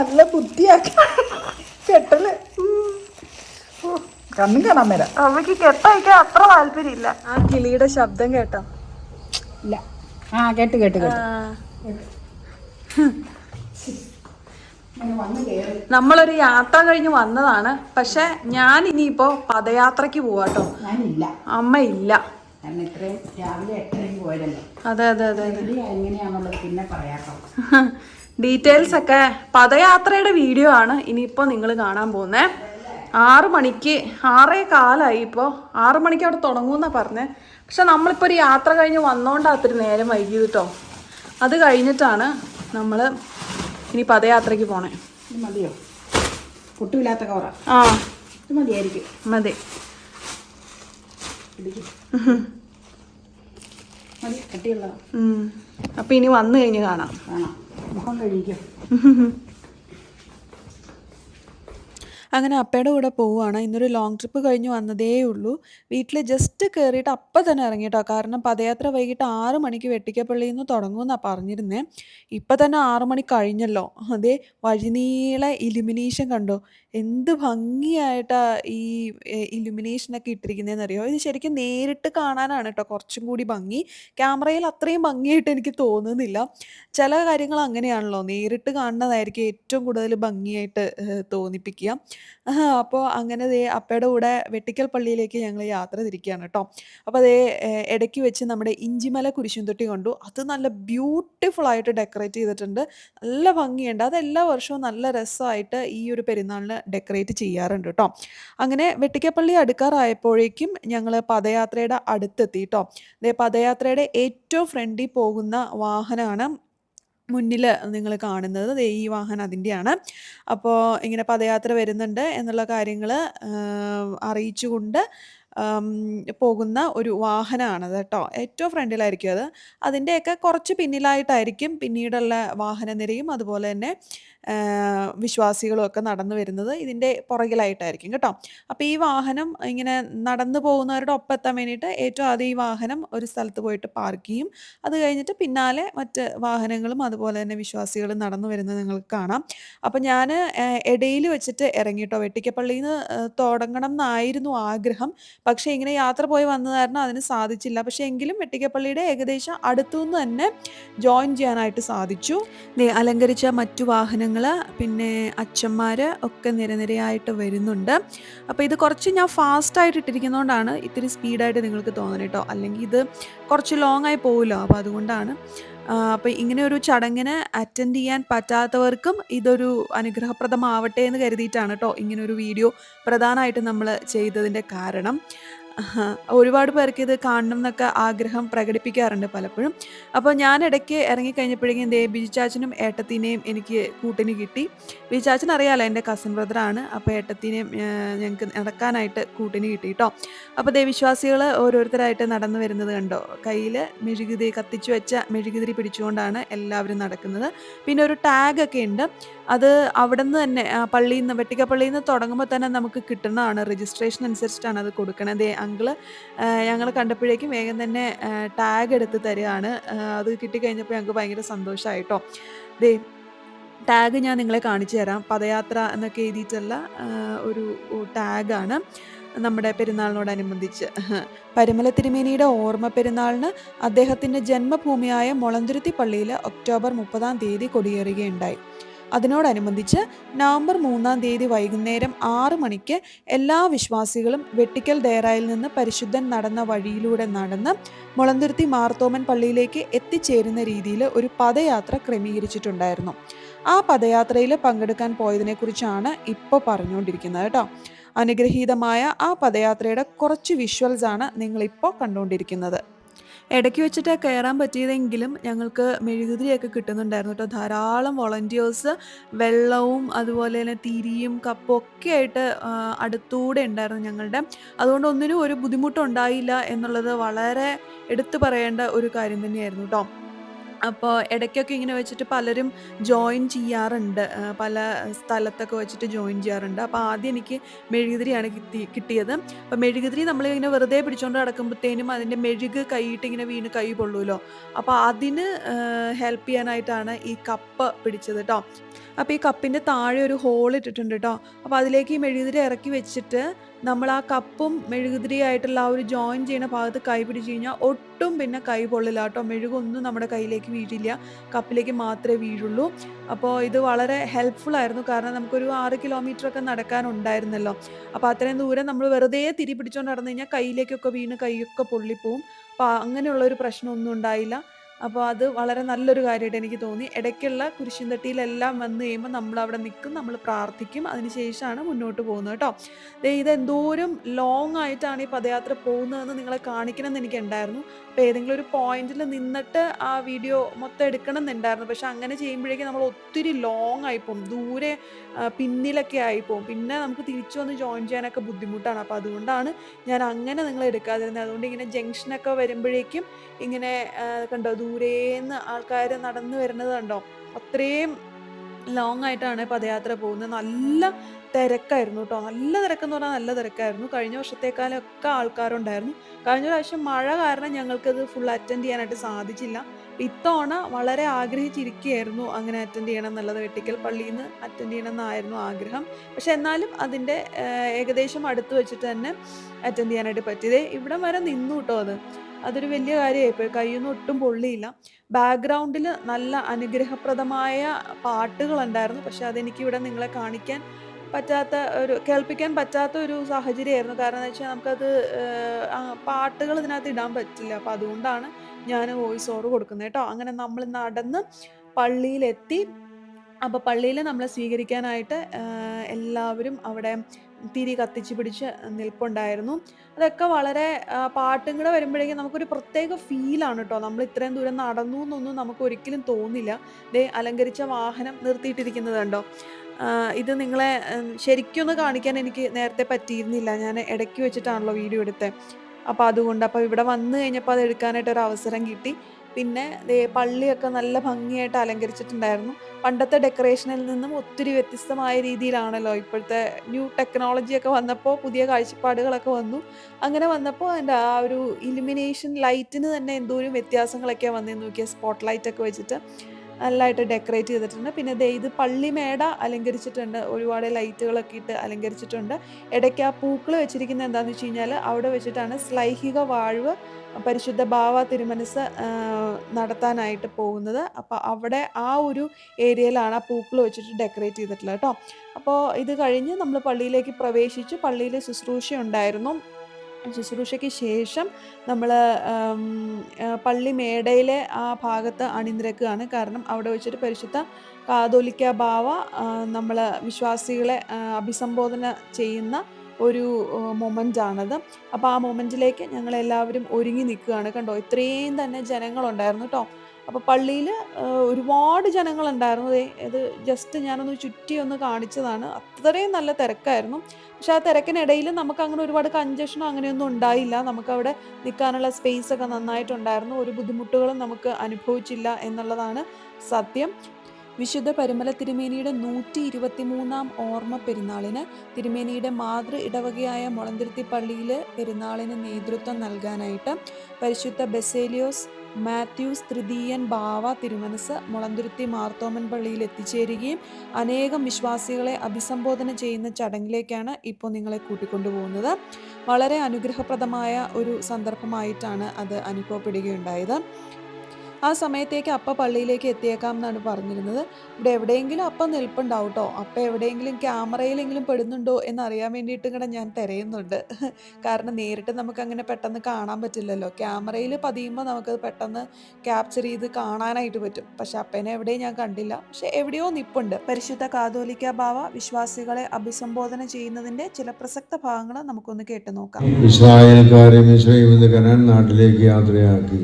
നല്ല ബുദ്ധിയാക്കി. കെട്ടൽ. കണ്ണും കാണാൻ വരാം അവയ്ക്ക് കെട്ടയക്കാൻ അത്ര താല്പര്യമില്ല. ആ കിളിയുടെ ശബ്ദം കേട്ടോ. ഇല്ല. ആ കേട്ട് കേട്ട് കേട്ട്. നമ്മളൊരു യാത്ര കഴിഞ്ഞ് വന്നതാണ്. പക്ഷെ ഞാൻ ഇനിയിപ്പോ പദയാത്രക്ക് പോവാട്ടോ അമ്മ ഇല്ല. അതെ അതെ അതെ പിന്നെ പറയാട്ടോ ഡീറ്റെയിൽസ് ഒക്കെ. പദയാത്രയുടെ വീഡിയോ ആണ് ഇനിയിപ്പോൾ നിങ്ങൾ കാണാൻ പോകുന്നത് ആറ് മണിക്ക് ആറേ കാലായി ഇപ്പോൾ ആറ് മണിക്ക് അവിടെ തുടങ്ങുമെന്നാണ് പറഞ്ഞത് പക്ഷെ നമ്മളിപ്പോൾ ഒരു യാത്ര കഴിഞ്ഞ് വന്നോണ്ടാ അത്ര നേരം വൈകിയത് കേട്ടോ അത് കഴിഞ്ഞിട്ടാണ് നമ്മൾ ഇനി പദയാത്രയ്ക്ക് പോണേ. മതിയോ? പൊട്ടുമില്ലാത്ത കവറ ആ? മതിയായിരിക്കും. മതി. മതി കട്ടിയുള്ള. അപ്പം ഇനി വന്നു കഴിഞ്ഞ് കാണാം. കാണാം. മുഖം കഴിക്കും. അങ്ങനെ അപ്പയുടെ കൂടെ പോവുകയാണ് ഇന്നൊരു ലോങ് ട്രിപ്പ് കഴിഞ്ഞ് വന്നതേ ഉള്ളൂ. വീട്ടിൽ ജസ്റ്റ് കയറിയിട്ട് അപ്പം തന്നെ ഇറങ്ങി കേട്ടോ കാരണം പദയാത്ര വൈകിട്ട് ആറ് മണിക്ക് വെട്ടിക്കപ്പള്ളിയിൽ നിന്ന് തുടങ്ങുമെന്നാണ് പറഞ്ഞിരുന്നേ. ഇപ്പം തന്നെ ആറ് മണി കഴിഞ്ഞല്ലോ. അതേ വഴിനീളെ ഇലുമിനേഷൻ കണ്ടോ? എന്ത് ഭംഗിയായിട്ടാ ഈ ഇലുമിനേഷനൊക്കെ ഇട്ടിരിക്കുന്നതെന്ന് അറിയോ ഇത് ശരിക്കും നേരിട്ട് കാണാനാണ് കേട്ടോ കുറച്ചും കൂടി ഭംഗി. ക്യാമറയിൽ അത്രയും ഭംഗിയായിട്ട് എനിക്ക് തോന്നുന്നില്ല. ചില കാര്യങ്ങൾ അങ്ങനെയാണല്ലോ. നേരിട്ട് കാണുന്നതായിരിക്കും ഏറ്റവും കൂടുതൽ ഭംഗിയായിട്ട് തോന്നിപ്പിക്കുക. അപ്പോൾ അങ്ങനെ ദേ അപ്പയുടെ കൂടെ വെട്ടിക്കൽ പള്ളിയിലേക്ക് ഞങ്ങൾ യാത്ര തിരിക്കുകയാണ് കേട്ടോ അപ്പോൾ അതേ ഇടയ്ക്ക് വെച്ച് നമ്മുടെ ഇഞ്ചിമല കുരിശുംതൊട്ടി കണ്ടു. അത് നല്ല ബ്യൂട്ടിഫുൾ ആയിട്ട് ഡെക്കറേറ്റ് ചെയ്തിട്ടുണ്ട്. നല്ല ഭംഗിയുണ്ട്. അത് എല്ലാ വർഷവും നല്ല രസമായിട്ട് ഈ ഒരു പെരുന്നാളിന് ഡെക്കറേറ്റ് ചെയ്യാറുണ്ട് കേട്ടോ അങ്ങനെ വെട്ടിക്കപ്പള്ളി അടുക്കാറായപ്പോഴേക്കും ഞങ്ങൾ പദയാത്രയുടെ അടുത്തെത്തി കേട്ടോ പദയാത്രയുടെ ഏറ്റവും ഫ്രണ്ടിൽ പോകുന്ന വാഹനമാണ് മുന്നിൽ നിങ്ങൾ കാണുന്നത്. ഈ വാഹനം അതിന്റെയാണ് അപ്പോൾ ഇങ്ങനെ പദയാത്ര വരുന്നുണ്ട് എന്നുള്ള കാര്യങ്ങൾ അറിയിച്ചുകൊണ്ട് പോകുന്ന ഒരു വാഹനമാണത് കേട്ടോ ഏറ്റവും ഫ്രണ്ടിലായിരിക്കും അത്. അതിന്റെയൊക്കെ കുറച്ച് പിന്നിലായിട്ടായിരിക്കും പിന്നീടുള്ള വാഹനനിരയും. അതുപോലെ തന്നെ വിശ്വാസികളും ഒക്കെ നടന്നു വരുന്നത് ഇതിന്റെ പുറകിലായിട്ടായിരിക്കും കേട്ടോ. അപ്പോൾ ഈ വാഹനം ഇങ്ങനെ നടന്നു പോകുന്നവരുടെ ഒപ്പം എത്താൻ വേണ്ടിയിട്ട് ഏറ്റവും ആദ്യം ഈ വാഹനം ഒരു സ്ഥലത്ത് പോയിട്ട് പാർക്ക് ചെയ്യും. അത് കഴിഞ്ഞിട്ട് പിന്നാലെ മറ്റ് വാഹനങ്ങളും അതുപോലെ തന്നെ വിശ്വാസികളും നടന്നു വരുന്നത് നിങ്ങൾക്ക് കാണാം. അപ്പം ഞാൻ ഇടയിൽ വെച്ചിട്ട് ഇറങ്ങി കേട്ടോ. വെട്ടിക്കപ്പള്ളിയിൽ നിന്ന് തുടങ്ങണം എന്നായിരുന്നു ആഗ്രഹം. പക്ഷേ ഇങ്ങനെ യാത്ര പോയി വന്നത് കാരണം അതിന് സാധിച്ചില്ല. പക്ഷേ എങ്കിലും വെട്ടിക്കപ്പള്ളിയുടെ ഏകദേശം അടുത്തുനിന്ന് തന്നെ ജോയിൻ ചെയ്യാനായിട്ട് സാധിച്ചു. അലങ്കരിച്ച മറ്റു വാഹനങ്ങൾ പിന്നെ അച്ഛന്മാർ ഒക്കെ നിരനിരയായിട്ട് വരുന്നുണ്ട്. അപ്പോൾ ഇത് കുറച്ച് ഞാൻ ഫാസ്റ്റായിട്ട് ഇട്ടിരിക്കുന്നതുകൊണ്ടാണ് ഇത്തിരി സ്പീഡായിട്ട് നിങ്ങൾക്ക് തോന്നുന്നത് കേട്ടോ അല്ലെങ്കിൽ ഇത് കുറച്ച് ലോങ് ആയി പോകുമല്ലോ അപ്പോൾ അതുകൊണ്ടാണ്. അപ്പോൾ ഇങ്ങനെ ഒരു ചടങ്ങിന് അറ്റൻഡ് ചെയ്യാൻ പറ്റാത്തവർക്കും ഇതൊരു അനുഗ്രഹപ്രദമാവട്ടെ എന്ന് കരുതിയിട്ടാണ് കേട്ടോ ഇങ്ങനൊരു വീഡിയോ പ്രധാനമായിട്ടും നമ്മൾ ചെയ്തതിന്റെ കാരണം. ഒരുപാട് പേർക്ക് ഇത് കാണണം എന്നൊക്കെ ആഗ്രഹം പ്രകടിപ്പിക്കാറുണ്ട് പലപ്പോഴും. അപ്പോൾ ഞാൻ ഇടയ്ക്ക് ഇറങ്ങിക്കഴിഞ്ഞപ്പോഴേക്കും ദേ ബിജു ചാച്ചനും ഏട്ടത്തിനെയും എനിക്ക് കൂട്ടിന് കിട്ടി. ബിജു ചാച്ചൻ അറിയാലോ എന്റെ കസിൻ ബ്രദറാണ് അപ്പോൾ ഏട്ടത്തിനെയും ഞങ്ങൾക്ക് നടക്കാനായിട്ട് കൂട്ടിന് കിട്ടി കേട്ടോ. അപ്പോൾ ദേ വിശ്വാസികൾ ഓരോരുത്തരായിട്ട് നടന്നു വരുന്നത് കണ്ടോ? കയ്യിൽ മെഴുകുതിരി കത്തിച്ചു വെച്ച മെഴുകുതിരി പിടിച്ചുകൊണ്ടാണ് എല്ലാവരും നടക്കുന്നത്. പിന്നെ ഒരു ടാഗ് ഒക്കെ ഉണ്ട്. അത് അവിടെ നിന്ന് തന്നെ പള്ളിയിൽ നിന്ന് വെട്ടിക്കപ്പള്ളിയിൽ നിന്ന് തുടങ്ങുമ്പോൾ തന്നെ നമുക്ക് കിട്ടുന്നതാണ്. രജിസ്ട്രേഷൻ അനുസരിച്ചിട്ടാണ് അത് കൊടുക്കണത്. അങ്കിൾ ഞങ്ങൾ കണ്ടപ്പോഴേക്കും വേഗം തന്നെ ടാഗ് എടുത്ത് തരികയാണ്. അത് കിട്ടിക്കഴിഞ്ഞപ്പോൾ ഞങ്ങൾക്ക് ഭയങ്കര സന്തോഷമായിട്ടോ ദേ ടാഗ് ഞാൻ നിങ്ങളെ കാണിച്ചു തരാം. പദയാത്ര എന്നൊക്കെ എഴുതിയിട്ടുള്ള ഒരു ടാഗാണ് നമ്മുടെ പെരുന്നാളിനോടനുബന്ധിച്ച്. പരിമല തിരുമേനിയുടെ ഓർമ്മ പെരുന്നാളിന് അദ്ദേഹത്തിന്റെ ജന്മഭൂമിയായ മുളന്തുരുത്തി പള്ളിയിൽ ഒക്ടോബർ മുപ്പതാം തീയതി കൊടിയേറുകയുണ്ടായി. അതിനോടനുബന്ധിച്ച് നവംബർ മൂന്നാം തീയതി വൈകുന്നേരം ആറ് മണിക്ക് എല്ലാ വിശ്വാസികളും വെട്ടിക്കൽ ദേറായിൽ നിന്ന് പരിശുദ്ധൻ നടന്ന വഴിയിലൂടെ നടന്ന് മുളന്തുരുത്തി മാർത്തോമൻ പള്ളിയിലേക്ക് എത്തിച്ചേരുന്ന രീതിയിൽ ഒരു പദയാത്ര ക്രമീകരിച്ചിട്ടുണ്ടായിരുന്നു. ആ പദയാത്രയിൽ പങ്കെടുക്കാൻ പോയതിനെക്കുറിച്ചാണ് ഇപ്പോൾ പറഞ്ഞുകൊണ്ടിരിക്കുന്നത് കേട്ടോ. അനുഗ്രഹീതമായ ആ പദയാത്രയുടെ കുറച്ച് വിഷ്വൽസ് ആണ് നിങ്ങളിപ്പോൾ കണ്ടുകൊണ്ടിരിക്കുന്നത്. ഇടയ്ക്ക് വെച്ചിട്ട് കയറാൻ പറ്റിയതെങ്കിലും ഞങ്ങൾക്ക് മെഴുകുതിരിയൊക്കെ കിട്ടുന്നുണ്ടായിരുന്നു കേട്ടോ. ധാരാളം വോളണ്ടിയേഴ്സ് വെള്ളവും അതുപോലെ തന്നെ തിരിയും കപ്പും ഒക്കെ ആയിട്ട് അടുത്തൂടെ ഉണ്ടായിരുന്നു ഞങ്ങളുടെ. അതുകൊണ്ട് ഒന്നിനും ഒരു ബുദ്ധിമുട്ടുണ്ടായില്ല എന്നുള്ളത് വളരെ എടുത്തു പറയേണ്ട ഒരു കാര്യം തന്നെയായിരുന്നു കേട്ടോ. അപ്പോൾ ഇടയ്ക്കൊക്കെ ഇങ്ങനെ വെച്ചിട്ട് പലരും ജോയിൻ ചെയ്യാറുണ്ട്. പല സ്ഥലത്തൊക്കെ വെച്ചിട്ട് ജോയിൻ ചെയ്യാറുണ്ട്. അപ്പോൾ ആദ്യം എനിക്ക് മെഴുകുതിരിയാണ് കിട്ടി കിട്ടിയത്. അപ്പോൾ മെഴുകുതിരി നമ്മളിങ്ങനെ വെറുതെ പിടിച്ചുകൊണ്ട് നടക്കുമ്പോഴത്തേനും അതിന്റെ മെഴുക് കൈയിട്ട് ഇങ്ങനെ വീണ് കൈ പൊള്ളുമല്ലോ അപ്പോൾ അതിന് ഹെൽപ്പ് ചെയ്യാനായിട്ടാണ് ഈ കപ്പ് പിടിച്ചത് കേട്ടോ അപ്പോൾ ഈ കപ്പിന്റെ താഴെ ഒരു ഹോൾ ഇട്ടിട്ടുണ്ട് കേട്ടോ അപ്പോൾ അതിലേക്ക് ഈ മെഴുകുതിരി ഇറക്കി വെച്ചിട്ട് നമ്മൾ ആ കപ്പും മെഴുകുതിരിയായിട്ടുള്ള ആ ഒരു ജോയിൻ ചെയ്യുന്ന ഭാഗത്ത് കൈ പിടിച്ച് കഴിഞ്ഞാൽ ഒട്ടും പിന്നെ കൈ പൊള്ളില്ല കേട്ടോ. മെഴുകൊന്നും നമ്മുടെ കയ്യിലേക്ക് വീഴില്ല. കപ്പിലേക്ക് മാത്രമേ വീഴുള്ളൂ. അപ്പോൾ ഇത് വളരെ ഹെൽപ്ഫുൾ ആയിരുന്നു. കാരണം നമുക്കൊരു ആറ് കിലോമീറ്റർ ഒക്കെ നടക്കാനുണ്ടായിരുന്നല്ലോ അപ്പോൾ അത്രയും ദൂരം നമ്മൾ വെറുതെ തിരി പിടിച്ചുകൊണ്ട് നടന്നു കഴിഞ്ഞാൽ കയ്യിലേക്കൊക്കെ വീണ് കൈയൊക്കെ പൊള്ളിപ്പോവും. അപ്പോൾ അങ്ങനെയുള്ള ഒരു പ്രശ്നമൊന്നും ഉണ്ടായില്ല. അപ്പോൾ അത് വളരെ നല്ലൊരു കാര്യമായിട്ട് എനിക്ക് തോന്നി. ഇടയ്ക്കുള്ള കുരിശുംതട്ടിയിലെല്ലാം വന്നു കഴിയുമ്പോൾ നമ്മൾ അവിടെ നിൽക്കും നമ്മൾ പ്രാർത്ഥിക്കും. അതിന് ശേഷമാണ് മുന്നോട്ട് പോകുന്നത് കേട്ടോ. ദേ ഇത് എന്തോരം ലോങ് ആയിട്ടാണ് ഈ പദയാത്ര പോകുന്നതെന്ന് നിങ്ങളെ കാണിക്കണമെന്ന് എനിക്കുണ്ടായിരുന്നു. അപ്പോൾ ഏതെങ്കിലും ഒരു പോയിന്റിൽ നിന്നിട്ട് ആ വീഡിയോ മൊത്തം എടുക്കണം എന്നുണ്ടായിരുന്നു പക്ഷെ അങ്ങനെ ചെയ്യുമ്പോഴേക്കും നമ്മൾ ഒത്തിരി ലോങ് ആയിപ്പോവും ദൂരെ പിന്നിലൊക്കെ ആയിപ്പോവും പിന്നെ നമുക്ക് തിരിച്ചു വന്ന് ജോയിൻ ചെയ്യാനൊക്കെ ബുദ്ധിമുട്ടാണ്. അപ്പോൾ അതുകൊണ്ടാണ് ഞാൻ അങ്ങനെ നിങ്ങൾ എടുക്കാതിരുന്നത്. അതുകൊണ്ട് ഇങ്ങനെ ജംഗ്ഷനൊക്കെ വരുമ്പോഴേക്കും ഇങ്ങനെ കണ്ടോ ദൂരേന്ന് ആൾക്കാർ നടന്നു വരുന്നത് കണ്ടോ? അത്രയും ലോങ് ആയിട്ടാണ് പദയാത്ര പോകുന്നത്. നല്ല തിരക്കായിരുന്നു കേട്ടോ നല്ല തിരക്കെന്ന് പറഞ്ഞാൽ നല്ല തിരക്കായിരുന്നു. കഴിഞ്ഞ വർഷത്തേക്കാളൊക്കെ ആൾക്കാരുണ്ടായിരുന്നു. കഴിഞ്ഞ പ്രാവശ്യം മഴ കാരണം ഞങ്ങൾക്കത് ഫുൾ അറ്റൻഡ് ചെയ്യാനായിട്ട് സാധിച്ചില്ല. ഇത്തവണ വളരെ ആഗ്രഹിച്ചിരിക്കുകയായിരുന്നു അങ്ങനെ അറ്റൻഡ് ചെയ്യണം എന്നുള്ളത് വെട്ടിക്കൽ പള്ളിയിൽ നിന്ന് അറ്റൻഡ് ചെയ്യണം എന്നായിരുന്നു ആഗ്രഹം. പക്ഷെ എന്നാലും അതിന്റെ ഏകദേശം അടുത്ത് വെച്ചിട്ട് തന്നെ അറ്റൻഡ് ചെയ്യാനായിട്ട് പറ്റിയത്. ഇവിടം വരെ നിന്നു കേട്ടോ അത്. അതൊരു വലിയ കാര്യമായിപ്പോയി കയ്യൊന്നും ഒട്ടും പൊള്ളിയില്ല. ബാക്ക്ഗ്രൗണ്ടിൽ നല്ല അനുഗ്രഹപ്രദമായ പാട്ടുകളുണ്ടായിരുന്നു. പക്ഷെ അതെനിക്ക് ഇവിടെ നിങ്ങളെ കാണിക്കാൻ പറ്റാത്ത ഒരു കേൾപ്പിക്കാൻ പറ്റാത്ത ഒരു സാഹചര്യമായിരുന്നു. കാരണം എന്ന് വെച്ചാൽ നമുക്കത് പാട്ടുകൾ ഇതിനകത്ത് ഇടാൻ പറ്റില്ല. അപ്പോൾ അതുകൊണ്ടാണ് ഞാൻ വോയിസ് ഓവർ കൊടുക്കുന്നത് കേട്ടോ. അങ്ങനെ നമ്മൾ നടന്ന് പള്ളിയിലെത്തി. അപ്പോൾ പള്ളിയിൽ നമ്മളെ സ്വീകരിക്കാനായിട്ട് എല്ലാവരും അവിടെ തിരി കത്തിച്ച് പിടിച്ച് നിൽപ്പുണ്ടായിരുന്നു. അതൊക്കെ വളരെ പാട്ടും കൂടെ വരുമ്പോഴേക്കും നമുക്കൊരു പ്രത്യേക ഫീലാണ് കേട്ടോ. നമ്മൾ ഇത്രയും ദൂരം നടന്നു എന്നൊന്നും നമുക്ക് ഒരിക്കലും തോന്നില്ല. ദേ അലങ്കരിച്ച വാഹനം നിർത്തിയിട്ടിരിക്കുന്നത് കണ്ടോ? ഇത് നിങ്ങളെ ശരിക്കും ശരിക്കൊന്ന് കാണിക്കാൻ എനിക്ക് നേരത്തെ പറ്റിയിരുന്നില്ല. ഞാൻ ഇടയ്ക്ക് വെച്ചിട്ടാണല്ലോ വീഡിയോ എടുത്തത് അപ്പോൾ അതുകൊണ്ട് അപ്പോൾ ഇവിടെ വന്നു കഴിഞ്ഞപ്പോൾ അത് എടുക്കാനായിട്ട് ഒരു അവസരം കിട്ടി. പിന്നെ പള്ളിയൊക്കെ നല്ല ഭംഗിയായിട്ട് അലങ്കരിച്ചിട്ടുണ്ടായിരുന്നു. പണ്ടത്തെ ഡെക്കറേഷനിൽ നിന്നും ഒത്തിരി വ്യത്യസ്തമായ രീതിയിലാണല്ലോ ഇപ്പോഴത്തെ ന്യൂ ടെക്നോളജിയൊക്കെ വന്നപ്പോൾ പുതിയ കാഴ്ചപ്പാടുകളൊക്കെ വന്നു. അങ്ങനെ വന്നപ്പോൾ അതിന്റെ ആ ഒരു ഇലുമിനേഷൻ ലൈറ്റിന് തന്നെ എന്തോരം വ്യത്യാസങ്ങളൊക്കെയാണ് വന്നതെന്ന് നോക്കിയാൽ സ്പോട്ട് ലൈറ്റൊക്കെ വെച്ചിട്ട്. നല്ലതായിട്ട് ഡെക്കറേറ്റ് ചെയ്തിട്ടുണ്ട്. പിന്നെ ദേ ഇത് പള്ളിമേട അലങ്കരിച്ചിട്ടുണ്ട്. ഒരുപാട് ലൈറ്റുകളൊക്കെ ഇട്ട് അലങ്കരിച്ചിട്ടുണ്ട്. ഇടയ്ക്ക് ആ പൂക്കൾ വെച്ചിരിക്കുന്നത് എന്താണെന്ന് വെച്ച് കഴിഞ്ഞാൽ അവിടെ വെച്ചിട്ടാണ് സ്ലൈഹിക വാഴ്വ് പരിശുദ്ധ ഭാവ തിരുമനസ് നടത്താനായിട്ട് പോകുന്നത്. അപ്പോൾ അവിടെ ആ ഒരു ഏരിയയിലാണ് ആ പൂക്കൾ വെച്ചിട്ട് ഡെക്കറേറ്റ് ചെയ്തിട്ടുള്ളത് കേട്ടോ. അപ്പോൾ ഇത് കഴിഞ്ഞ് നമ്മൾ പള്ളിയിലേക്ക് പ്രവേശിച്ച് പള്ളിയിൽ ശുശ്രൂഷ ഉണ്ടായിരുന്നു ശുശ്രൂഷയ്ക്ക് ശേഷം നമ്മൾ പള്ളി മേടയിലെ ആ ഭാഗത്ത് അണിനിരക്കുകയാണ്. കാരണം അവിടെ വെച്ചിട്ട് പരിശുദ്ധ കാതോലിക്ക ബാവ നമ്മൾ വിശ്വാസികളെ അഭിസംബോധന ചെയ്യുന്ന ഒരു മൊമെന്റാണത് അപ്പോൾ ആ മൊമെന്റിലേക്ക് ഞങ്ങളെല്ലാവരും ഒരുങ്ങി നിൽക്കുകയാണ്. കണ്ടോ? ഇത്രയും തന്നെ ജനങ്ങളുണ്ടായിരുന്നു കേട്ടോ അപ്പോൾ പള്ളിയിൽ ഒരുപാട് ജനങ്ങളുണ്ടായിരുന്നു. ഇത് ജസ്റ്റ് ഞാനൊന്ന് ചുറ്റി ഒന്ന് കാണിച്ചതാണ്. അത്രയും നല്ല തിരക്കായിരുന്നു. പക്ഷെ ആ തിരക്കിനിടയിൽ നമുക്ക് അങ്ങനെ ഒരുപാട് കഞ്ചഷനോ അങ്ങനെയൊന്നും ഉണ്ടായില്ല. നമുക്കവിടെ നിൽക്കാനുള്ള സ്പേസ് ഒക്കെ നന്നായിട്ടുണ്ടായിരുന്നു. ഒരു ബുദ്ധിമുട്ടുകളും നമുക്ക് അനുഭവിച്ചില്ല എന്നുള്ളതാണ് സത്യം. വിശുദ്ധ പരിമല തിരുമേനിയുടെ നൂറ്റി ഇരുപത്തി മൂന്നാം ഓർമ്മ പെരുന്നാളിന് തിരുമേനിയുടെ മാതൃ ഇടവകയായ മുളന്തിരുത്തി പള്ളിയിൽ പെരുന്നാളിന് നേതൃത്വം നൽകാനായിട്ട് പരിശുദ്ധ ബെസേലിയോസ് മാത്യൂസ് തൃതീയൻ ബാവ തിരുമനസ് മുളന്തുരുത്തി മാർത്തോമൻ പള്ളിയിൽ എത്തിച്ചേരുകയും അനേകം വിശ്വാസികളെ അഭിസംബോധന ചെയ്യുന്ന ചടങ്ങിലേക്കാണ് ഇപ്പോൾ നിങ്ങളെ കൂട്ടിക്കൊണ്ടുപോകുന്നത്. വളരെ അനുഗ്രഹപ്രദമായ ഒരു സന്ദർഭമായിട്ടാണ് അത് അനുഭവപ്പെടുകയുണ്ടായത്. ആ സമയത്തേക്ക് അപ്പ പള്ളിയിലേക്ക് എത്തിയേക്കാം എന്നാണ് പറഞ്ഞിരുന്നത്. ഇവിടെ എവിടെയെങ്കിലും അപ്പം നിൽപ്പുണ്ടാവും കേട്ടോ അപ്പം എവിടെയെങ്കിലും ക്യാമറയിലെങ്കിലും പെടുന്നുണ്ടോ എന്നറിയാൻ വേണ്ടിയിട്ട് ഇങ്ങനെ ഞാൻ തിരയുന്നുണ്ട്. കാരണം നേരിട്ട് നമുക്ക് അങ്ങനെ പെട്ടെന്ന് കാണാൻ പറ്റില്ലല്ലോ. ക്യാമറയിൽ പതിയുമ്പോൾ നമുക്കത് പെട്ടെന്ന് ക്യാപ്ചർ ചെയ്ത് കാണാനായിട്ട് പറ്റും. പക്ഷെ അപ്പനെ എവിടെയും ഞാൻ കണ്ടില്ല. പക്ഷെ എവിടെയോ നിപ്പുണ്ട്. പരിശുദ്ധ കാതോലിക്ക ബാവ വിശ്വാസികളെ അഭിസംബോധന ചെയ്യുന്നതിന്റെ ചില പ്രസക്ത ഭാഗങ്ങൾ നമുക്കൊന്ന് കേട്ടു നോക്കാം. നാട്ടിലേക്ക് യാത്രയാക്കി.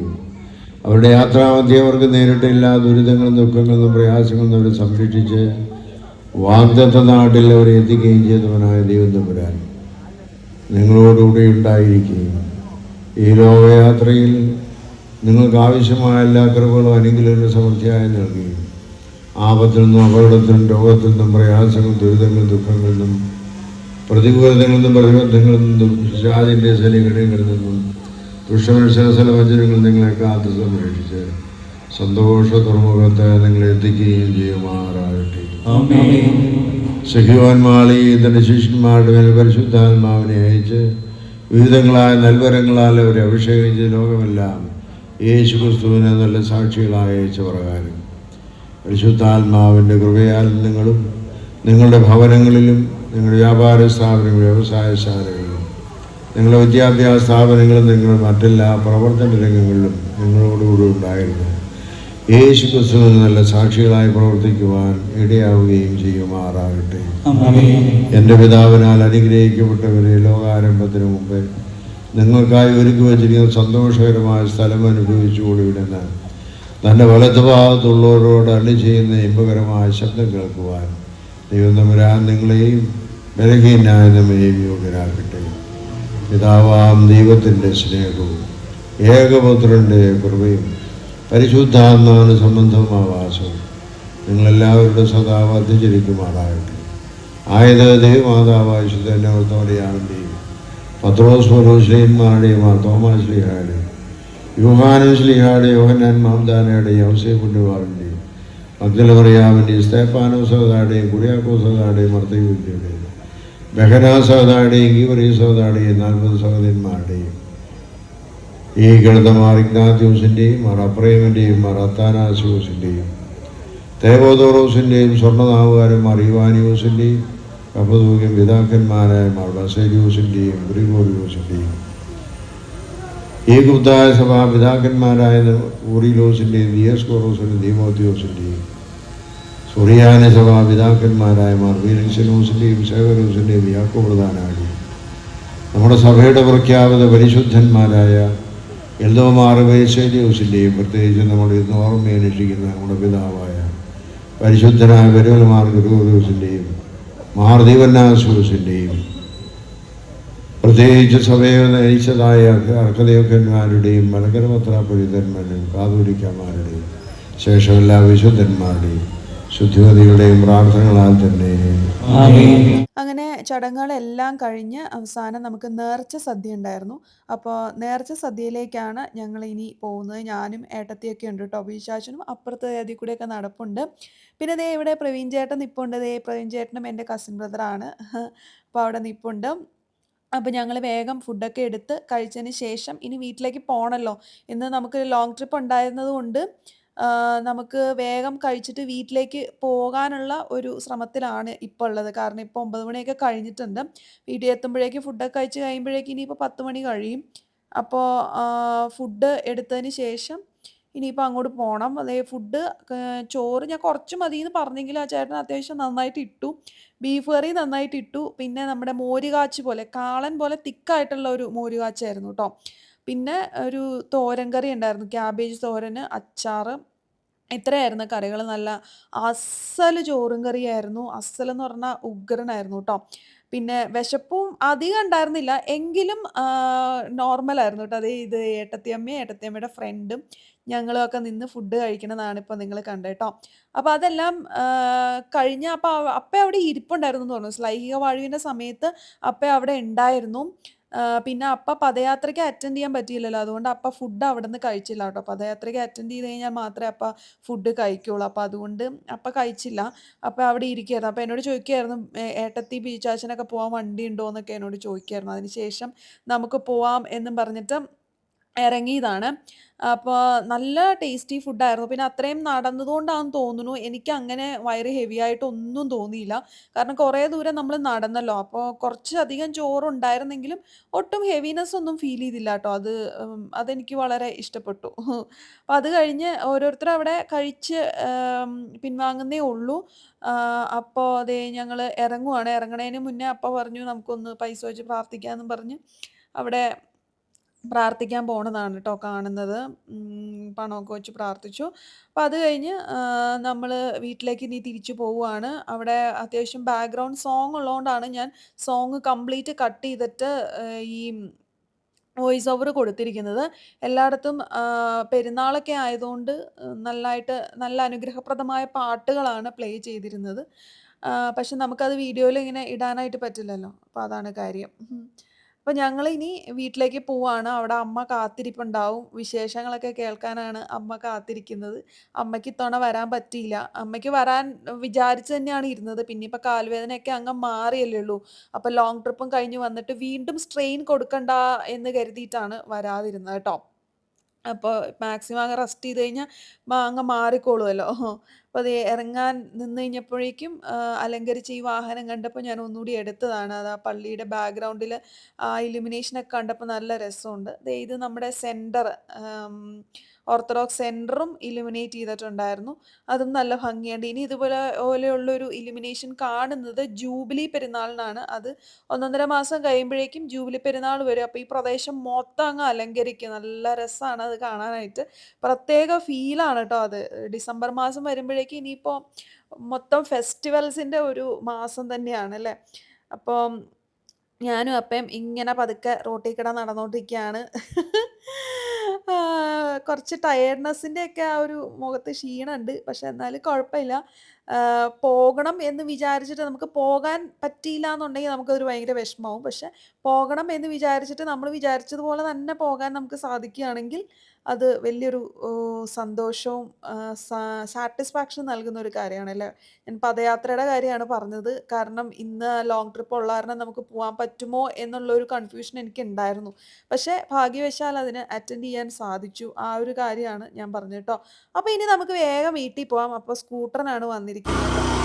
അവരുടെ യാത്രാമധ്യം അവർക്ക് നേരിട്ട എല്ലാ ദുരിതങ്ങളും ദുഃഖങ്ങളും പ്രയാസങ്ങളും അവരെ സംരക്ഷിച്ച് വാഗ്ദത്ത നാട്ടിൽ അവരെ എത്തിക്കുകയും ചെയ്തവനായ ദൈവം തമ്പുരാൻ നിങ്ങളോടുകൂടി ഉണ്ടായിരിക്കുകയും ഈ ലോകയാത്രയിൽ നിങ്ങൾക്ക് ആവശ്യമായ എല്ലാ കൃപകളും അനുഗ്രഹങ്ങളും സമൃദ്ധിയായി നൽകുകയും ആപത്തിൽ നിന്നും അപകടത്തിൽ നിന്നും രോഗത്തിൽ നിന്നും പ്രയാസങ്ങളും ദുരിതങ്ങളും ദുഃഖങ്ങളിൽ നിന്നും പ്രതികൂലതകളിൽ നിന്നും പ്രതിബന്ധങ്ങളിൽ നിന്നും ശാതിന്റെ ശലികളിൽ നിന്നും ദുഷ്ടമത്സരസല വചനങ്ങൾ നിങ്ങളെ കാത്തു സംരക്ഷിച്ച് സന്തോഷ തുറമുഖത്ത് നിങ്ങളെ എത്തിക്കുകയും ചെയ്യുമാറാകട്ടെ. സഖിവാൻ മാളി തന്റെ ശിഷ്യന്മാരുടെ മേൽ പരിശുദ്ധാത്മാവിനെ അയച്ച് വിവിധങ്ങളായ നൽവരങ്ങളാൽ അവരെ അഭിഷേകം ചെയ്ത് ലോകമെല്ലാം യേശു ക്രിസ്തുവിനെ നല്ല സാക്ഷികളായി അയച്ച പ്രകാരം പരിശുദ്ധാത്മാവിന്റെ കൃപയാൽ നിങ്ങളും നിങ്ങളുടെ ഭവനങ്ങളിലും നിങ്ങളുടെ വ്യാപാര സ്ഥാപനങ്ങളും വ്യവസായശാലകളിലും നിങ്ങളുടെ വിദ്യാഭ്യാസ സ്ഥാപനങ്ങളും നിങ്ങളുടെ മറ്റെല്ലാ പ്രവർത്തന രംഗങ്ങളിലും നിങ്ങളോടുകൂടി ഉണ്ടായിരുന്നു യേശു ക്രിസ്തുവിന് നല്ല സാക്ഷികളായി പ്രവർത്തിക്കുവാൻ ഇടയാവുകയും ചെയ്യുമാറാകട്ടെ. എന്റെ പിതാവിനാൽ അനുഗ്രഹിക്കപ്പെട്ടവരെ ലോകാരംഭത്തിന് മുമ്പേ നിങ്ങൾക്കായി ഒരുക്കി വച്ചിരിക്കുന്ന സന്തോഷകരമായ സ്ഥലം അനുഭവിച്ചു അനുഭവിച്ചുകൂടിവിടുന്ന തന്റെ വലത്ത് ഭാഗത്തുള്ളവരോട് അള്ളി ചെയ്യുന്ന ഇമ്പകരമായ ശബ്ദം കേൾക്കുവാൻ ദൈവം തമ്പുരാൻ നിങ്ങളെയും ബലഹീനായ നമ്മയും യോഗ്യരാക്കട്ടെ. പിതാവാം ദൈവത്തിന്റെ സ്നേഹവും ഏകപുത്രന്റെ കൃപയും പരിശുദ്ധാത്മാവിന് സംബന്ധമാവാസവും നിങ്ങളെല്ലാവരുടെ സദാ വർദ്ധിച്ചിരിക്കുമാറാകട്ടെ ആയത് ദൈവമാതാവായ ശുദ്ധനോർത്തോടെയാണെന്റെയും പത്രോസ്വരോശ്ലീന്മാരുടെയും ആ തോമാശ്ലീഹായുടെയും യുഹാനുശ്ലീഹായുടെ യോഹന്നാൻ മാംദാനയുടെയും ഔസേപ്പുണ്യവാറിന്റെയും മഗ്ദലമറിയാവിന്റെയും സ്തേപ്പാനോ സഹതാടെയും കുര്യാക്കോ സഹതാടെയും മർത്തയുവിന്റെയും ബഹനാ സഹതാടെയും ഗീവറി സഹതാടെയും നാൽപ്പത് സഹോദരന്മാരുടെയും ഈ ഗണിതമാർ ഇഗ്നാത്യൂസിന്റെയും മാർ അപ്രേമിന്റെയും മാർ അത്താനാസ്യൂസിന്റെയും തേവോദോറോസിന്റെയും സ്വർണനാവുകാരന്മാർ ഇവാനിയൂസിന്റെയും കപ്പതൂക്യം പിതാക്കന്മാരായ മാർ ബസേരിയൂസിന്റെയും ഗ്രിഗോറിയൂസിന്റെയും ഈ ഗുപ്തായ സഭാ പിതാക്കന്മാരായ ഊറിലോസിന്റെയും ദിയസ്കോറോസിന്റെയും ദീമോത്യോസിന്റെയും സുറിയാന സഭാ പിതാക്കന്മാരായ മാർ വീരൻസിനോസിന്റെയും സേവറൂസിന്റെയും യാക്കോപ്രധാനാടിയും നമ്മുടെ സഭയുടെ പ്രഖ്യാപിത പരിശുദ്ധന്മാരായ എൽദോമാർ വേശേലിയോസിന്റെയും പ്രത്യേകിച്ച് നമ്മുടെ ഇന്ന് ഓർമ്മയനുഷ്ഠിക്കുന്ന നമ്മുടെ പിതാവായ പരിശുദ്ധനായ വരുവലമാർ ഗുരുഗോസിന്റെയും മാർദീവന്നാസൂസിന്റെയും പ്രത്യേകിച്ച് സഭയെ നയിച്ചതായ അർക്കദേവന്മാരുടെയും മലകരപത്ര പുരിതന്മാരുടെയും കാതോലിക്കന്മാരുടെയും ശേഷമെല്ലാ വിശുദ്ധന്മാരുടെയും ശുദ്ധിമതികളുടെയും പ്രാർത്ഥനകളാൽ തന്നെ. അങ്ങനെ ചടങ്ങുകളെല്ലാം കഴിഞ്ഞ് അവസാനം നമുക്ക് നേർച്ച സദ്യ ഉണ്ടായിരുന്നു. അപ്പോൾ നേർച്ച സദ്യയിലേക്കാണ് ഞങ്ങൾ ഇനി പോകുന്നത്. ഞാനും ഏട്ടത്തിയൊക്കെ ഉണ്ട് കേട്ടോ. ബീശാച്ചനും അപ്പുറത്തെ അതിൽ കൂടെയൊക്കെ നടപ്പുണ്ട്. പിന്നെ ദേ ഇവിടെ പ്രവീൺ ചേട്ടൻ നിപ്പുണ്ട്. ദേ പ്രവീൺ ചേട്ടനും എന്റെ കസിൻ ബ്രദറാണ് അപ്പോൾ അവിടെ നിപ്പുണ്ട്. അപ്പോൾ ഞങ്ങൾ വേഗം ഫുഡൊക്കെ എടുത്ത് കഴിച്ചതിന് ശേഷം ഇനി വീട്ടിലേക്ക് പോകണമല്ലോ ഇന്ന് നമുക്ക് ലോങ് ട്രിപ്പ് ഉണ്ടായിരുന്നത് കൊണ്ട് നമുക്ക് വേഗം കഴിച്ചിട്ട് വീട്ടിലേക്ക് പോകാനുള്ള ഒരു ശ്രമത്തിലാണ് ഇപ്പോൾ ഉള്ളത്. കാരണം ഇപ്പോൾ ഒമ്പത് മണിയൊക്കെ കഴിഞ്ഞിട്ടുണ്ട്. വീട്ടിൽ എത്തുമ്പോഴേക്കും ഫുഡൊക്കെ കഴിച്ച് കഴിയുമ്പോഴേക്കും ഇനിയിപ്പോൾ പത്ത് മണി കഴിയും. അപ്പോൾ ഫുഡ് എടുത്തതിന് ശേഷം ഇനിയിപ്പോൾ അങ്ങോട്ട് പോകണം അതേ ഫുഡ് ചോറ് ഞാൻ കുറച്ച് മതി എന്ന് പറഞ്ഞെങ്കിൽ ആ ചേട്ടൻ അത്യാവശ്യം നന്നായിട്ട് ഇട്ടു. ബീഫ് കറി നന്നായിട്ട് ഇട്ടു. പിന്നെ നമ്മുടെ മോരുകാച്ചി പോലെ കാളൻ പോലെ തിക്കായിട്ടുള്ള ഒരു മോരുകാച്ചായിരുന്നു കേട്ടോ പിന്നെ ഒരു തോരൻ കറി ഉണ്ടായിരുന്നു. ക്യാബേജ് തോരന് അച്ചാറ്. ഇത്രയായിരുന്നു കറികൾ നല്ല അസ്സൽ ചോറും കറിയായിരുന്നു. അസ്സൽ എന്ന് പറഞ്ഞാൽ ഉഗ്രനായിരുന്നു കേട്ടോ പിന്നെ വിശപ്പും അധികം ഉണ്ടായിരുന്നില്ല. എങ്കിലും നോർമലായിരുന്നു കേട്ടോ അതേ ഇത് ഏട്ടത്തിയമ്മയും ഏട്ടത്തിയമ്മയുടെ ഫ്രണ്ടും ഞങ്ങളും ഒക്കെ നിന്ന് ഫുഡ് കഴിക്കണതാണ് ഇപ്പോൾ നിങ്ങൾ കണ്ടത് കേട്ടോ അപ്പോൾ അതെല്ലാം കഴിഞ്ഞ അപ്പോൾ അപ്പ അവിടെ ഇരിപ്പുണ്ടായിരുന്നു എന്ന് തോന്നുന്നു. സ്ലൈഹിക വാഴുവിന്റെ സമയത്ത് അപ്പ അവിടെ ഉണ്ടായിരുന്നു. പിന്നെ അപ്പ പദയാത്രയ്ക്ക് അറ്റൻഡ് ചെയ്യാൻ പറ്റിയില്ലല്ലോ. അതുകൊണ്ട് അപ്പ ഫുഡ് അവിടെ നിന്ന് കഴിച്ചില്ല കേട്ടോ. പദയാത്രയ്ക്ക് അറ്റൻഡ് ചെയ്ത് കഴിഞ്ഞാൽ മാത്രമേ അപ്പ ഫുഡ് കഴിക്കുള്ളൂ. അപ്പം അതുകൊണ്ട് അപ്പ കഴിച്ചില്ല. അപ്പം അവിടെ ഇരിക്കുകയായിരുന്നു. അപ്പം എന്നോട് ചോദിക്കുകയായിരുന്നു "ഏ- ഏട്ടത്തി ബീച്ചാച്ചനൊക്കെ പോകാൻ വണ്ടി ഉണ്ടോ? എന്നൊക്കെ എന്നോട് ചോദിക്കുകയായിരുന്നു. അതിന് ശേഷം നമുക്ക് പോവാം എന്നും പറഞ്ഞിട്ട് ഇറങ്ങിയതാണ്. അപ്പോൾ നല്ല ടേസ്റ്റി ഫുഡായിരുന്നു പിന്നെ അത്രയും നടന്നതുകൊണ്ടാണെന്ന് തോന്നുന്നു എനിക്ക് അങ്ങനെ വയറ് ഹെവി ആയിട്ട് ഒന്നും തോന്നിയില്ല. കാരണം കുറേ ദൂരം നമ്മൾ നടന്നല്ലോ. അപ്പോൾ കുറച്ചധികം ചോറുണ്ടായിരുന്നെങ്കിലും ഒട്ടും ഹെവിനെസ് ഒന്നും ഫീൽ ചെയ്തില്ല കേട്ടോ. അത് അതെനിക്ക് വളരെ ഇഷ്ടപ്പെട്ടു. അപ്പോൾ അത് കഴിഞ്ഞ് ഓരോരുത്തർ അവിടെ കഴിച്ച് പിൻവാങ്ങുന്നേ ഉള്ളൂ. അപ്പോൾ അതേ ഞങ്ങൾ ഇറങ്ങുവാണ്. ഇറങ്ങണതിന് മുന്നേ അപ്പോൾ പറഞ്ഞു നമുക്കൊന്ന് പൈസ വെച്ച് പ്രാർത്ഥിക്കാമെന്നും പറഞ്ഞ് അവിടെ പ്രാർത്ഥിക്കാൻ പോണതാണ് കേട്ടോ കാണുന്നത്. പണമൊക്കെ വെച്ച് പ്രാർത്ഥിച്ചു. അപ്പം അത് കഴിഞ്ഞ് നമ്മൾ വീട്ടിലേക്ക് ഇനി തിരിച്ചു പോവുകയാണ് അവിടെ അത്യാവശ്യം ബാക്ക്ഗ്രൗണ്ട് സോങ് ഉള്ളതുകൊണ്ടാണ് ഞാൻ സോങ് കംപ്ലീറ്റ് കട്ട് ചെയ്തിട്ട് ഈ വോയിസ് ഓവർ കൊടുത്തിരിക്കുന്നത്. എല്ലായിടത്തും പെരുന്നാളൊക്കെ ആയതുകൊണ്ട് നല്ലതായിട്ട് നല്ല അനുഗ്രഹപ്രദമായ പാട്ടുകളാണ് പ്ലേ ചെയ്തിരുന്നത്. പക്ഷെ നമുക്കത് വീഡിയോയിൽ ഇങ്ങനെ ഇടാനായിട്ട് പറ്റില്ലല്ലോ. അപ്പോൾ അതാണ് കാര്യം. ഞങ്ങൾ ഇനി വീട്ടിലേക്ക് പോവാണ്. അവിടെ അമ്മ കാത്തിരിപ്പുണ്ടാവും. വിശേഷങ്ങളൊക്കെ കേൾക്കാനാണ് അമ്മ കാത്തിരിക്കുന്നത്. അമ്മയ്ക്ക് ഇത്തവണ വരാൻ പറ്റിയില്ല. അമ്മയ്ക്ക് വരാൻ വിചാരിച്ചു തന്നെയാണ് ഇരുന്നത്. പിന്നെ ഇപ്പം കാൽവേദനയൊക്കെ അങ്ങ് മാറിയല്ലേ ഉള്ളൂ. അപ്പോൾ ലോങ് ട്രിപ്പും കഴിഞ്ഞ് വന്നിട്ട് വീണ്ടും സ്ട്രെയിൻ കൊടുക്കണ്ട എന്ന് കരുതിയിട്ടാണ് വരാതിരുന്നത് കേട്ടോ. അപ്പോൾ മാക്സിമം അങ്ങ് റെസ്റ്റ് ചെയ്ത് കഴിഞ്ഞാൽ അങ്ങ് മാറിക്കോളുമല്ലോ അപ്പോൾ അത് ഇറങ്ങാൻ നിന്ന് കഴിഞ്ഞപ്പോഴേക്കും അലങ്കരിച്ച ഈ വാഹനം കണ്ടപ്പോൾ ഞാൻ ഒന്നുകൂടി എടുത്തതാണ്. അത് ആ പള്ളിയുടെ ബാക്ക്ഗ്രൗണ്ടിൽ ആ ഇലുമിനേഷനൊക്കെ കണ്ടപ്പോൾ നല്ല രസമുണ്ട്. ഇത് നമ്മുടെ സെന്റർ ഓർത്തഡോക്സ് സെന്ററും ഇലിമിനേറ്റ് ചെയ്തിട്ടുണ്ടായിരുന്നു. അതും നല്ല ഭംഗിയുണ്ട്. ഇനി ഇതുപോലെ പോലെയുള്ളൊരു ഇലിമിനേഷൻ കാണുന്നത് ജൂബിലി പെരുന്നാളിനാണ്. അത് ഒന്നൊന്നര മാസം കഴിയുമ്പോഴേക്കും ജൂബിലി പെരുന്നാൾ വരും. അപ്പോൾ ഈ പ്രദേശം മൊത്തം അങ്ങ് അലങ്കരിക്കും. നല്ല രസമാണ് അത് കാണാനായിട്ട്. പ്രത്യേക ഫീലാണ് കേട്ടോ അത്. ഡിസംബർ മാസം വരുമ്പോഴേക്കും ഇനിയിപ്പോൾ മൊത്തം ഫെസ്റ്റിവൽസിന്റെ ഒരു മാസം തന്നെയാണ് അല്ലേ? അപ്പോൾ ഞാനും അപ്പം ഇങ്ങനെ പതുക്കെ റോട്ടിൽ കിട നടന്നുകൊണ്ടിരിക്കുകയാണ് കുറച്ച് ടയേർഡ്നെസ്സിന്റെ ഒക്കെ ആ ഒരു മുഖത്ത് ക്ഷീണമുണ്ട് പക്ഷെ എന്നാലും കുഴപ്പമില്ല. പോകണം എന്ന് വിചാരിച്ചിട്ട് നമുക്ക് പോകാൻ പറ്റിയില്ല എന്നുണ്ടെങ്കിൽ നമുക്കതൊരു ഭയങ്കര വിഷമമാവും. പക്ഷെ പോകണം എന്ന് വിചാരിച്ചിട്ട് നമ്മൾ വിചാരിച്ചതുപോലെ തന്നെ പോകാൻ നമുക്ക് സാധിക്കുകയാണെങ്കിൽ അത് വലിയൊരു സന്തോഷവും സാറ്റിസ്ഫാക്ഷൻ നൽകുന്ന ഒരു കാര്യമാണ് അല്ലേ? ഞാൻ പദയാത്രയുടെ കാര്യമാണ് പറഞ്ഞത്. കാരണം ഇന്ന് ലോങ് ട്രിപ്പ് ഉള്ള കാരണം നമുക്ക് പോകാൻ പറ്റുമോ എന്നുള്ള ഒരു കൺഫ്യൂഷൻ എനിക്ക് ഉണ്ടായിരുന്നു. പക്ഷേ ഭാഗ്യവശാൽ അതിന് അറ്റൻഡ് ചെയ്യാൻ സാധിച്ചു. ആ ഒരു കാര്യമാണ് ഞാൻ പറഞ്ഞു കേട്ടോ. അപ്പോൾ ഇനി നമുക്ക് വേഗം വീട്ടിൽ പോകാം അപ്പോൾ സ്കൂട്ടറിനാണ് വന്നിരിക്കുന്നത്.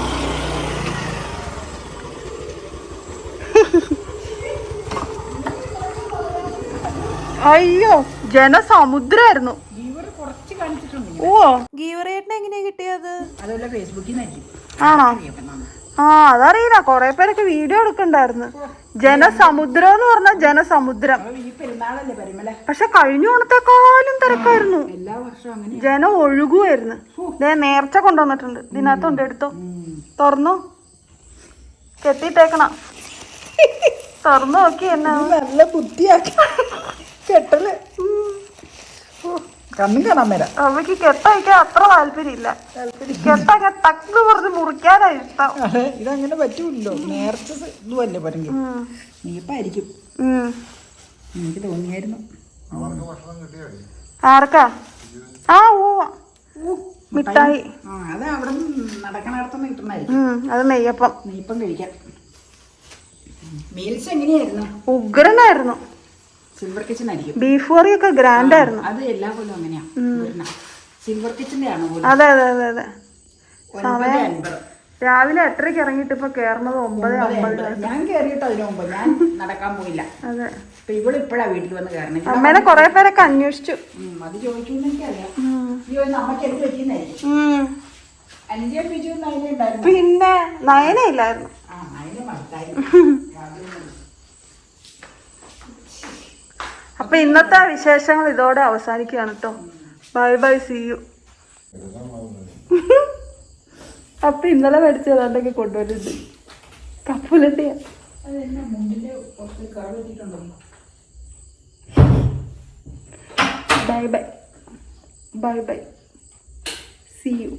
അയ്യോ ജനസമുദ്രായിരുന്നു. ഇവർ കുറച്ച് കാണിച്ചിട്ടുണ്ട്. ഓ. ഗീവറേട്ടിനെ എങ്ങനെയാ കിട്ടിയത്? ആണോ? ആ അതറിയില്ല. കൊറേ പേരൊക്കെ വീഡിയോ എടുക്കണ്ടായിരുന്നു. ജനസമുദ്രം. എന്ന് പറഞ്ഞാൽ ജനസമുദ്രം പക്ഷെ കഴിഞ്ഞ ഓണത്തെക്കാളും തിരക്കായിരുന്നു. എല്ലാ വർഷവും അങ്ങനെ. ജനം ഒഴുകുമായിരുന്നു ദേ നേർച്ച കൊണ്ടുവന്നിട്ടുണ്ട്. ഇതിനകത്തുണ്ട് എടുത്തോ. തുറന്നു. കെട്ടിട്ടേക്കണ തുറന്നു നോക്കി എന്നാ. നല്ല ബുദ്ധിയാക്കി കെട്ടൽ. കണ്ണും കാണാൻ മേല. അമ്മയ്ക്ക് കെട്ടയക്കാൻ അത്ര താല്പര്യമില്ല. കെട്ടൊക്കെ തക്ക് പറഞ്ഞ് മുറിക്കാനാ ഇഷ്ടം. അതെ ഇതങ്ങനെ പറ്റൂല്ലോ നേർച്ച ഇതുമല്ലേ പറഞ്ഞെങ്കിൽ നീപ്പായിരിക്കും. ഉം. എനിക്ക് തോന്നിയായിരുന്നു. ആർക്കാ? ആ ഓ മിഠായി. അത് അവിടെ നടക്കണടത്തുനിന്ന് കിട്ടണായിരിക്കും ഉം, അത് നെയ്യപ്പം. നെയ്യപ്പം കഴിക്കാം. മീൽസ് എങ്ങനെയായിരുന്നു? ഉഗ്രനായിരുന്നു. സിൽവർ കിച്ചൺ ആയിരിക്കും. ബീഫ് കറിയൊക്കെ ഗ്രാൻഡ് ആയിരുന്നു. അത് എല്ലാ കൊല്ലം അങ്ങനെയാ. ഒരെണ്ണം. സിൽവർ കിച്ചന്റെ ആണ് അതെ അതെ അതെ അതെ. സമയം രാവിലെ എട്ടരയ്ക്ക് ഇറങ്ങിയിട്ട് ഇപ്പൊ കേറണത് ഒമ്പത് അമ്പത് ഞാൻ കേറിയിട്ട് അതിനു മുമ്പ്. ഞാൻ നടക്കാൻ പോയില്ല. അതെ. ഇപ്പൊ ഇവൾ ഇപ്പഴാ വീട്ടിൽ വന്ന് കയറണം അമ്മേനെ കൊറേ പേരൊക്കെ അന്വേഷിച്ചു. അത് ചോദിക്കുമെന്ന് എനിക്കറിയാം. നമുക്ക് എന്ത് പറ്റിയെന്നായിരിക്കും. പിന്നെ നയനയില്ലായിരുന്നു. ആ അതിന് മടുത്തായി അപ്പൊ ഇന്നത്തെ വിശേഷങ്ങൾ ഇതോടെ അവസാനിക്കുകയാണ് കേട്ടോ ബൈ ബൈ സി യു അപ്പൊ ഇന്നലെ മേടിച്ചതാണ്ടൊക്കെ കൊണ്ടുവരുന്നുണ്ട്. കപ്പുലട്ടിയ bye bye. Bye bye. See you